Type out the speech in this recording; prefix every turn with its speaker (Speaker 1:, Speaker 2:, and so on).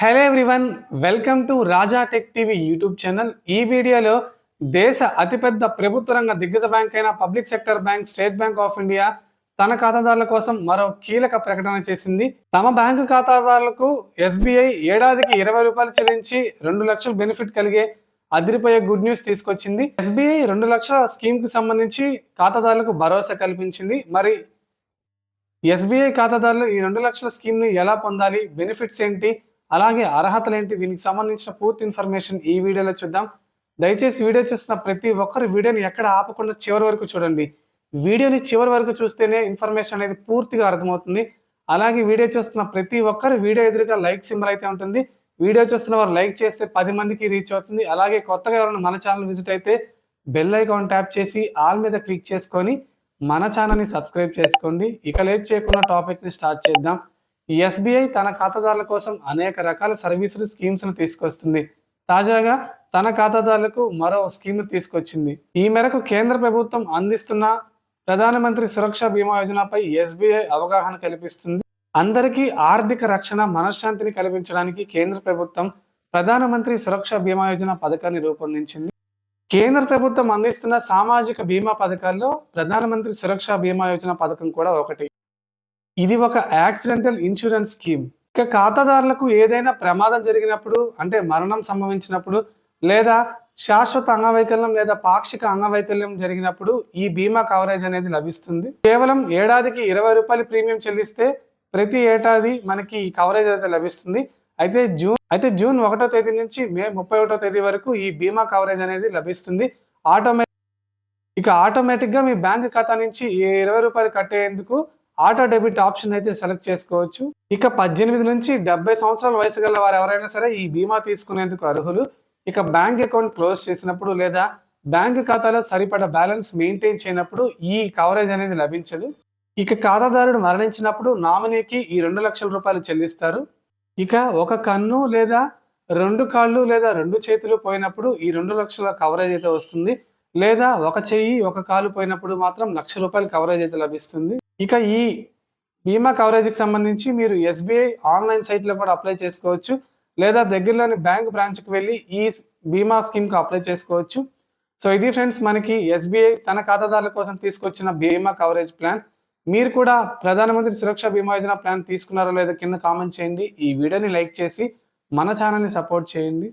Speaker 1: Hello everyone welcome to Raja tech TV YouTube channel ఈ వీడియోలో దేశ అతిపెద్ద ప్రభుత్వ రంగ దిగ్గజ బ్యాంక్ అయిన public sector bank State Bank of India తన ఖాతాదారుల కోసం మరో కీలక ప్రకటన చేసింది. తమ బ్యాంకు ఖాతాదారులకు ఎస్బీఐ ఏడాదికి ఇరవై రూపాయలు చెల్లించి రెండు లక్షలు బెనిఫిట్ కలిగే అదిరిపోయే గుడ్ న్యూస్ తీసుకొచ్చింది. ఎస్బీఐ రెండు లక్షల స్కీమ్కి సంబంధించి ఖాతాదారులకు భరోసా కల్పించింది. మరి ఎస్బీఐ ఖాతాదారులు ఈ రెండు లక్షల స్కీమ్ని ఎలా పొందాలి? బెనిఫిట్స్ ఏంటి? అలాగే అర్హతలు ఏంటి దీనికి సంబంధించిన పూర్తి ఇన్ఫర్మేషన్ ఈ వీడియోలో చూద్దాం. దయచేసి వీడియో చూస్తున్న ప్రతి ఒక్కరు వీడియోని ఎక్కడ ఆపకుండా చివరి వరకు చూడండి. వీడియోని చివరి వరకు చూస్తేనే ఇన్ఫర్మేషన్ అనేది పూర్తిగా అర్థమవుతుంది. అలాగే వీడియో చూస్తున్న ప్రతి ఒక్కరు వీడియో ఎదురుగా లైక్ సింబల్ అయితే ఉంటుంది. వీడియో చూస్తున్న వారు లైక్ చేస్తే పది మందికి రీచ్ అవుతుంది. అలాగే కొత్తగా ఎవరైనా మన ఛానల్ విజిట్ అయితే బెల్ ఐకాన్ ట్యాప్ చేసి ఆల్ మీద క్లిక్ చేసుకొని మన ఛానల్ని సబ్స్క్రైబ్ చేసుకోండి. ఇక లేట్ చేయకుండా టాపిక్ని స్టార్ట్ చేద్దాం. ఎస్బీఐ తన ఖాతాదారుల కోసం అనేక రకాల సర్వీసులు స్కీమ్స్ను తీసుకొస్తుంది. తాజాగా తన ఖాతాదారులకు మరో స్కీమ్ తీసుకొచ్చింది. ఈ మేరకు కేంద్ర ప్రభుత్వం అందిస్తున్న ప్రధానమంత్రి సురక్ష బీమా యోజనపై ఎస్బీఐ అవగాహన కల్పిస్తుంది. అందరికీ ఆర్థిక రక్షణ మనశ్శాంతిని కల్పించడానికి కేంద్ర ప్రభుత్వం ప్రధానమంత్రి సురక్ష బీమా యోజన పథకాన్ని రూపొందించింది. కేంద్ర ప్రభుత్వం అందిస్తున్న సామాజిక బీమా పథకాల్లో ప్రధానమంత్రి సురక్ష బీమా యోజన పథకం కూడా ఒకటి. ఇది ఒక యాక్సిడెంటల్ ఇన్సూరెన్స్ స్కీమ్. ఇక ఖాతాదారులకు ఏదైనా ప్రమాదం జరిగినప్పుడు అంటే మరణం సంభవించినప్పుడు లేదా శాశ్వత అంగవైకల్యం లేదా పాక్షిక అంగవైకల్యం జరిగినప్పుడు ఈ బీమా కవరేజ్ అనేది లభిస్తుంది. కేవలం ఏడాదికి ఇరవై రూపాయలు ప్రీమియం చెల్లిస్తే ప్రతి ఏడాది మనకి ఈ కవరేజ్ అయితే లభిస్తుంది. అయితే జూన్ అయితే జూన్ ఒకటో తేదీ నుంచి మే ముప్పై ఒకటో తేదీ వరకు ఈ బీమా కవరేజ్ అనేది లభిస్తుంది. ఆటోమేటిక్ ఇక ఆటోమేటిక్గా మీ బ్యాంక్ ఖాతా నుంచి ఈ ఇరవై రూపాయలు కట్టేందుకు ఆటో డెబిట్ ఆప్షన్ అయితే సెలెక్ట్ చేసుకోవచ్చు. ఇక పద్దెనిమిది నుంచి డెబ్బై సంవత్సరాల వయసు గల వారు ఎవరైనా సరే ఈ బీమా తీసుకునేందుకు అర్హులు. ఇక బ్యాంక్ అకౌంట్ క్లోజ్ చేసినప్పుడు లేదా బ్యాంక్ ఖాతాలో సరిపడ బ్యాలెన్స్ మెయింటైన్ చేయనప్పుడు ఈ కవరేజ్ అనేది లభించదు. ఇక ఖాతాదారుడు మరణించినప్పుడు నామినీకి ఈ రెండు లక్షల రూపాయలు చెల్లిస్తారు. ఇక ఒక కన్ను లేదా రెండు కాళ్ళు లేదా రెండు చేతులు పోయినప్పుడు ఈ రెండు లక్షల కవరేజ్ అయితే వస్తుంది. లేదా ఒక చెయ్యి ఒక కాలు పోయినప్పుడు మాత్రం లక్ష రూపాయల కవరేజ్ అయితే లభిస్తుంది. ఇక ఈ బీమా కవరేజ్కి సంబంధించి మీరు ఎస్బీఐ ఆన్లైన్ సైట్లో కూడా అప్లై చేసుకోవచ్చు. లేదా దగ్గరలోని బ్యాంక్ బ్రాంచ్కి వెళ్ళి ఈ బీమా స్కీమ్కి అప్లై చేసుకోవచ్చు. సో ఇది ఫ్రెండ్స్ మనకి ఎస్బీఐ తన ఖాతాదారుల కోసం తీసుకొచ్చిన బీమా కవరేజ్ ప్లాన్. మీరు కూడా ప్రధానమంత్రి సురక్ష బీమా యోజన ప్లాన్ తీసుకున్నారో లేదో కింద కామెంట్ చేయండి. ఈ వీడియోని లైక్ చేసి మన ఛానల్ని సపోర్ట్ చేయండి.